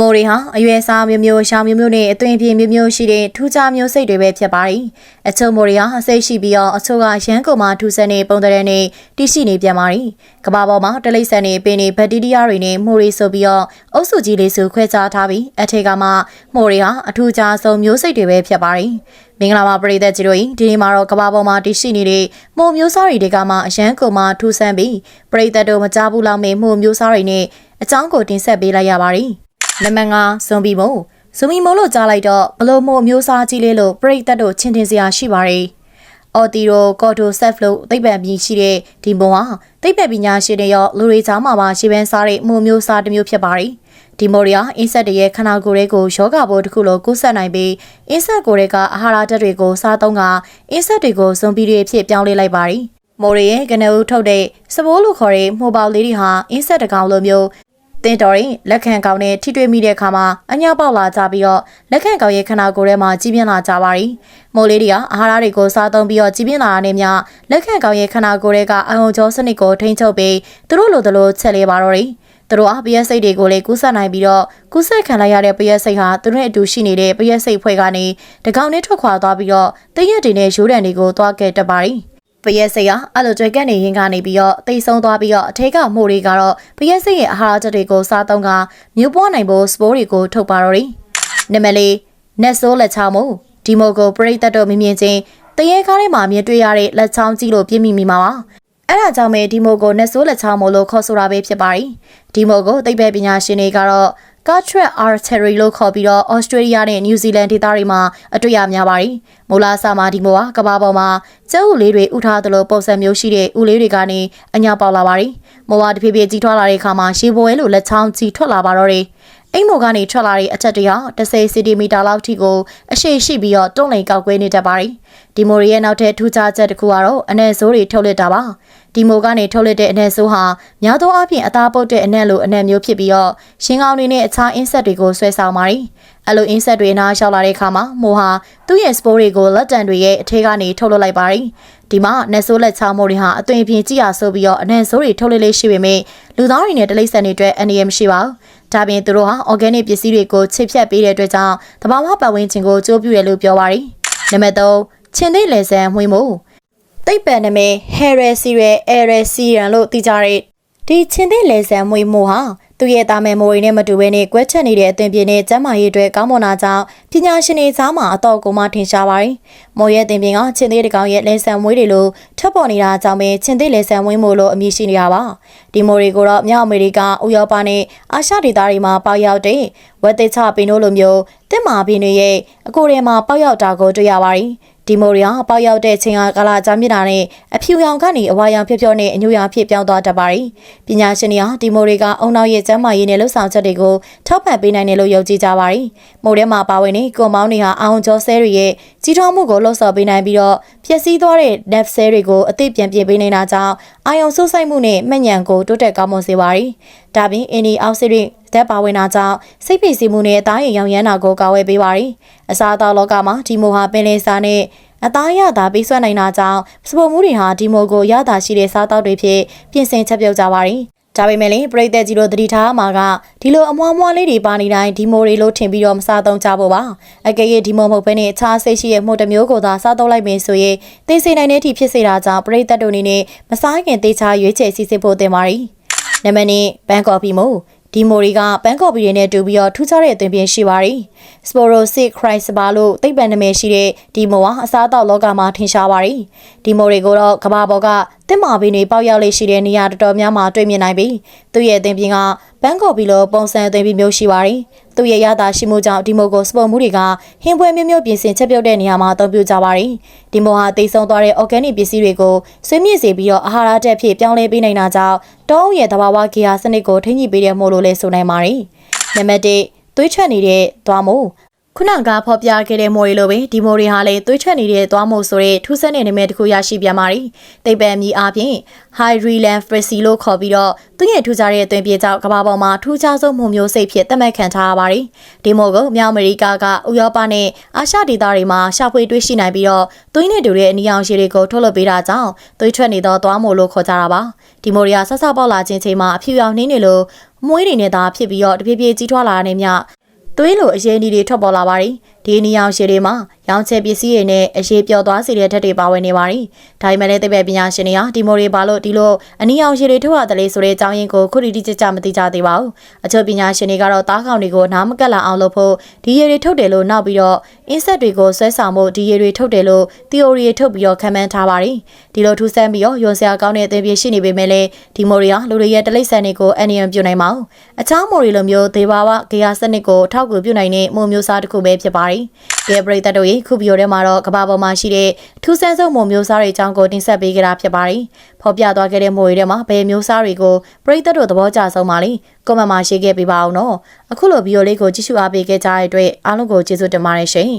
မိုတွေဟာအရွယ်စားမျိုးမျိုးရှောင်းမျိုးမျိုးနဲ့အသွင်အပြင်းမျိုးမျိုးရှိတဲ့ထူးခြားမျိုးစိတ်တွေပဲဖြစ်ပါတယ်။အချို့မိုတွေဟာအစိတ်ရှိပြီးတော့အချို့ကရန်ကုန်မှာထူဆန်နေပုံတဲ့နဲ့တရှိနေပြန်ပါတယ်။ကမ္ဘာပေါ်မှာတလိษံနေပင်နေဘက်တီးရီးယားတွေနဲ့မိုတွေဆိုပြီးတော့အုပ်စုကြီးလေးစုခွဲခြားထားပြီးအထက်ကမှမိုတွေဟာအထူးခြားဆုံးမျိုးစိတ်တွေပဲဖြစ်ပါတယ်။မင်္ဂလာပါပရိသတ်ကြီးတို့ဒီနေ့မှာတော့ကမ္ဘာပေါ်မှာတရှိနေတဲ့မိုမျိုးစားတွေကမှအရန်ကုန်မှာထူဆန်ပြီးပရိသတ်တို့မကြားဘူးလောက်မေမိုမျိုးစားတွေနဲ့အကြောင်းကိုတင်ဆက်ပေးလိုက်ရပါတယ်။ နံပါတ်5ဇွန်ဘီမုံဇွန်ဘီမုံလို့ကြားလိုက်တော့ဘလို့မို့အမျိုးအစားကြီးလေးလို့ပြိသက်တို့ချင်းတင်စရာရှိပါတယ်။အော်တီရိုကော်တိုဆက်ဖလို့သိပ္ပံပညာရှိတဲ့ဒီမုံဟာသိပ္ပံပညာရှင်တွေရောလူတွေချားမှာပါရှေ့ပန်းစားတဲ့မို့မျိုးစားတစ်မျိုးဖြစ်ပါတယ်။ဒီမိုရီယာအင်းဆက်တရဲ့ခနာကိုယ်လေးကိုယောဂဘိုးတစ်ခုလိုကူးဆက်နိုင်ပြီးအင်းဆက်ကိုယ်လေးကအာဟာရဓာတ်တွေကိုစားသုံးကအင်းဆက်တွေကိုဇွန်ဘီတွေအဖြစ်ပြောင်းလဲလိုက်ပါတယ်။မိုရီရဲ့ကနေဦးထုတ်တဲ့စပိုးလို့ခေါ်တဲ့မိုပေါလေးတွေဟာအင်းဆက်တကောင်လိုမျိုး တင်တော်ရင်လက်ခံကောင်နဲ့ထိတွေ့မိတဲ့အခါမှာအညာပေါက်လာကြပြီးတော့လက်ခံကောင်ရဲ့ခန္ဓာကိုယ်ထဲမှာကြီးပြင်းလာကြပါရီမိုးလေးတွေကအာဟာရတွေကိုစားသုံးပြီးတော့ကြီးပြင်းလာတာနဲ့မျှလက်ခံကောင်ရဲ့ခန္ဓာကိုယ်တွေကအယုံကြောစနစ်ကိုထိန်းချုပ်ပြီးသူတို့လိုသလိုချက်လေးပါတော့ရီသူတို့အပရက်စိတ်တွေကိုလည်းကူးဆက်နိုင်ပြီးတော့ကူးဆက်ခံလိုက်ရတဲ့ပရက်စိတ်ဟာသူတို့နဲ့အတူရှိနေတဲ့ပရက်စိတ်ဖွဲ့ကနေတကောင်နဲ့ထွက်ခွာသွားပြီးတော့တရက်တွေနဲ့ရိုးတံတွေကိုသွားခဲ့တတ်ပါရီ ပရက်စိတ်ဟာအဲ့လိုကြွယ်ကက်နေရင်ကနေပြီးတော့တိတ်ဆုံးသွားပြီးတော့အထက်ကမှုတွေကတော့ပရက်စိတ်ရဲ့အာဟာရချက်တွေကိုစားသုံးကမြို့ပွားနိုင်ဖို့စပိုးတွေကိုထုတ်ပါတော့တယ်။နံပါတ်၄နက်ဆိုးလက်ချောင်းမှုဒီမိုကိုပရိသတ်တို့မမြင်ချင်းတရေကားထဲမှာမြင်တွေ့ရတဲ့လက်ချောင်းကြီးလို့ပြင်းမိမိမှာပါ။အဲ့ဒါကြောင့်ပဲဒီမိုကိုနက်ဆိုးလက်ချောင်းမို့လို့ခေါ်ဆိုတာပဲဖြစ်ပါတယ်။ဒီမိုကိုသိပ္ပံပညာရှင်တွေကတော့ Carteret Artery လို့ခေါ်ပြီးတော့ Australia နဲ့ New Zealand ဒေသတွေမှာအတွေ့ရများပါတယ်။မိုလာဆာမာဒီမိုဟာကမ္ဘာပေါ်မှာကျုပ်လေးတွေဥထားသလိုပုံစံမျိုးရှိတဲ့ဥလေးတွေကနေအညာပေါက်လာပါတယ်။မိုဝါတဖြည်းဖြည်းကြီးထွားလာတဲ့အခါမှာရှေးပွဲလိုလက်ချောင်းကြီးထွက်လာပါတော့တယ်။အိမ်မိုကနေထွက်လာတဲ့အထက်တရ10စင်တီမီတာလောက်ထိကိုအရှိရှိပြီးတော့တွန့်လိန်ကောက်ကွဲနေတတ်ပါတယ်။ဒီမိုရီရဲ့နောက်ထပ်ထူးခြားချက်တစ်ခုကတော့အနေဆိုးတွေထုတ်လက်တာပါ။ ဒီမိုကနေထုတ်လက်တဲ့အနက်ဆိုးဟာများသောအားဖြင့်အသားပုတ်တဲ့အနက်လိုအနက်မျိုးဖြစ်ပြီးတော့ရှင်ကောင်းတွေနဲ့အခြားအင်းဆက်တွေကိုဆွဲဆောင်ပါတယ်။အဲ့လိုအင်းဆက်တွေနားလျှောက်လာတဲ့အခါမှာမိုဟာသူ့ရဲ့စပိုးတွေကိုလက်တံတွေရဲ့အထဲကနေထုတ်လွှတ်လိုက်ပါတယ်။ဒီမှာနက်ဆိုးလက်ချောင်းမိုတွေဟာအသွင်ပြင်ကြည့်ရဆိုပြီးတော့အနက်ဆိုးတွေထုတ်လွှတ်လေးရှိပေမဲ့လူသားတွေနဲ့တလိษံတွေအတွက်အန္တရာယ်မရှိပါဘူး။ဒါပြင်သူတို့ဟာ organic ပစ္စည်းတွေကိုချစ်ဖြတ်ပေးတဲ့အတွက်ကြောင့်တဘာဝပတ်ဝန်းကျင်ကိုကြိုးပြရလို့ပြောပါတယ်။နံပါတ်3ချင်းသိလေဆန်မှွေးမှု သိပ္ပံနမဲ Heresian Eresian လို့သိကြတဲ့ဒီချင်းသိလေဆန်မှွေးမှုဟာသူ့ရဲ့တာမယ်မိုရီနဲ့မတူဘဲနဲ့ကွဲချက်နေတဲ့အသွင်ပြင်းနဲ့ကျမ်းမာရေးအတွက်ကောင်းမွန်တာကြောင့်ပညာရှင်တွေကြားမှာအတော့ကိုမှထင်ရှားပါတယ်။မိုးရဲ့အသွင်ပြင်းကချင်းသေးတကောင်ရဲ့လဲဆန်မွေးတွေလိုထပ်ပေါ်နေတာကြောင့်ပဲချင်းသေးလဲဆန်မွေးမို့လို့အမည်ရှိနေတာပါ။ဒီမိုရီကိုတော့မြောက်အမေရိကဥရောပနဲ့အာရှဒေသတွေမှာပေါရောက်တဲ့ဝက်သစ်ချပင်တို့လိုမျိုးတစ်မာပင်တွေရဲ့အကိုထဲမှာပေါရောက်တာကိုတွေ့ရပါတယ်။ ဒီမိုရီယာပေါရောက်တဲ့ချင်းဟာကာလာကြာမြင့်တာနဲ့အဖြူရောင်ကနေအဝါရောင်ဖြော့ဖြော့နဲ့အညူရောင်ဖြစ်ပြောင်းသွားတတ်ပါတယ်။ပညာရှင်တွေဟာဒီမိုရီကအုံနောက်ရဲ့ကျမ်းမာရေးနဲ့လှုပ်ဆောင်ချက်တွေကိုထောက်ပံ့ပေးနိုင်တယ်လို့ယုံကြည်ကြပါတယ်။မိုးထဲမှာပါဝင်တဲ့ကွန်ပေါင်းတွေဟာအာုံကျော်ဆဲတွေရဲ့ကြီးထွားမှုကိုလှုပ်ဆော်ပေးနိုင်ပြီးတော့ပျက်စီးသွားတဲ့ nerve cell တွေကိုအသိပြန်ပြပေးနေတာကြောင့်အာယုံဆုပ်ဆိုင်မှုနဲ့မှတ်ဉဏ်ကိုတိုးတက်ကောင်းမွန်စေပါတယ်။ဒါပြင် antioxidant ဓာတ်ပါဝင်တာကြောင့်စိတ်ဖိစီးမှုနဲ့အသားရည်ရောင်ရမ်းတာကိုကာဝယ်ပေးပါတယ်။အစားအသောက်လောကမှာဒီမိုဟာပင်လယ်စာနဲ့အသားရတာပေးဆွတ်နိုင်တာကြောင့်စပေါ်မှုတွေဟာဒီမိုကိုရတာရှိတဲ့စားတောက်တွေဖြစ်ပြင်ဆင်ချက်ပြုတ်ကြပါတယ်။ဒါပေမဲ့လည်းပြိသက်ကြီးတို့တတိထားမှာကဒီလိုအမွှားမွှားလေးတွေပါနေတိုင်းဒီမိုတွေလို့ထင်ပြီးတော့မစားသုံးကြဖို့ပါအကယ်၍ဒီမိုမဟုတ်ဘဲနဲ့အခြားစိတ်ရှိရဲ့မှုတစ်မျိုးကိုသာစားသုံးလိုက်မယ်ဆိုရင်သိစေနိုင်တဲ့အထိဖြစ်စေတာကြောင့်ပြိသက်တို့အနေနဲ့မစားခင်သေချာရွေးချယ်စီစစ်ဖို့တင်ပါတယ်နံပါတ်1ဘန်ကော်ဖီမို့ ဒီမိုရီကဘန်ကော်ပီတွေနဲ့တူပြီးတော့ထူးခြားတဲ့အသွင်ပြင်ရှိပါတယ်။ Sporosic Chrysler လို့သိပ္ပံနာမည်ရှိတဲ့ဒီမိုဟာအစားအသောက်လောကမှာထင်ရှားပါတယ်။ဒီမိုတွေကိုတော့ကမ္ဘာပေါ်ကတစ်မာပင်တွေပေါက်ရောက်လေးရှိတဲ့နေရာတော်တော်များများတွေ့မြင်နိုင်ပြီးသူ့ရဲ့အသွင်ပြင်ကဘန်ကော်ပီလိုပုံစံအသွင်ပြင်မျိုးရှိပါတယ်။သူ့ရဲ့ရတာရှိမှုကြောင့်ဒီမိုကိုစပေါ်မှုတွေကဟင်းပွဲမျိုးမျိုးပြင်ဆင်ချက်ပြုတ်တဲ့နေရာမှာအသုံးပြုကြပါတယ်။ဒီမိုဟာတိတ်ဆုံးသွားတဲ့ organic ပစ္စည်းတွေကိုဆွေးမြင့်စေပြီးတော့အာဟာရတက်ဖြစ်ပြောင်းလဲပေးနိုင်တာကြောင့်တောအုပ်ရဲ့သဘာဝဂေဟာစနစ်ကိုထိန်းညှိပေးတဲ့မို့လို့လဲဆိုနိုင်ပါတယ်။နံပါတ်1သွေးထွက်နေတဲ့သွားမို့ ခုနကဖော်ပြခဲ့တဲ့မိုရီလိုပဲဒီမိုရီဟာလည်းသွေးထွက်နေတဲ့သွားမို့ဆိုတဲ့ထူးဆန်းတဲ့နာမည်တစ်ခုရရှိပြန်ပါတယ်။တိတ်ပံမြီအားဖြင့် Hyreland Fresi လို့ခေါ်ပြီးတော့သူ့ရဲ့ထူးခြားတဲ့အသွင်ပြေကြောင့်ကမ္ဘာပေါ်မှာထူးခြားဆုံးမှုမျိုးစိတ်ဖြစ်သတ်မှတ်ခံထားရပါတယ်။ဒီမိုကိုမြောက်အမေရိကကဥရောပနဲ့အာရှဒေသတွေမှာရှာဖွေတွေ့ရှိနိုင်ပြီးတော့သွေးနဲ့တူတဲ့အနီရောင်ရှည်တွေကိုထုတ်လုပ်ပေးတာကြောင့်သွေးထွက်နေသောသွားမို့လို့ခေါ်ကြတာပါ။ဒီမိုရီယာဆဆပေါက်လာခြင်းချိန်မှာအဖြူရောင်နှင်းနေလို့မွေးတွေနဲ့သာဖြစ်ပြီးတော့တဖြည်းဖြည်းကြီးထွားလာတဲ့မြ သွေးလိုအရေးအနီးတွေထွက်ပေါ်လာပါတယ် ဒီနေအောင်ရှည်တွေမှာရောင်ချယ်ပစ္စည်းတွေနဲ့အရေးပျော်သွားစေတဲ့ဓာတ်တွေပါဝင်နေပါတယ်ဒါပေမဲ့လည်းသိပ္ပံပညာရှင်တွေကဒီမိုတွေဘာလို့ဒီလိုအနီအောင်ရှည်တွေထုတ်ရတယ်လဲဆိုတဲ့အကြောင်းရင်းကိုခုထိတိကျကျမသိကြသေးပါဘူးအချို့ပညာရှင်တွေကတော့တားခေါင်တွေကိုနားမကက်လာအောင်လုပ်ဖို့ဒီရည်တွေထုတ်တယ်လို့နောက်ပြီးတော့အင်းဆက်တွေကိုဆွဲဆောင်ဖို့ဒီရည်တွေထုတ်တယ်လို့ theory တွေထုတ်ပြီးတော့ခံမှန်းထားပါတယ်ဒီလိုထူးဆန်းပြီးတော့ယွန်စရာကောင်းတဲ့အသေးပြေရှိနေပေမဲ့လည်းဒီမိုတွေကလူတွေရဲ့တလိပ်ဆန်တွေကိုအန်နီယံပြုတ်နိုင်ပါဘူးအချောင်းမိုတွေလိုမျိုးဒေဘာဝဂေယစနစ်ကိုထောက်ကူပြုတ်နိုင်တဲ့မိုမျိုးစားတစ်ခုပဲဖြစ်ပါတယ်ကဲပရိသတ်တို့ရေခုဗီဒီယိုထဲမှာတော့ကမ္ဘာပေါ်မှာရှိတဲ့ထူးဆန်းဆုံးမိုမျိုးစားတွေအကြောင်းကိုတင်ဆက်ပေးကြတာဖြစ်ပါတယ်ဖော်ပြသွားခဲ့တဲ့မိုတွေထဲမှာဘယ်မျိုးစားတွေကိုပရိသတ်တို့သဘောကျဆုံးပါလိကွန်မန့်မှာရေးခဲ့ပေးပါအောင်နော်အခုလိုဗီဒီယိုလေးကိုကြည့်ရှုအားပေးခဲ့ကြတဲ့အတွက်အားလုံးကိုကျေးဇူးတင်ပါတယ်ရှင်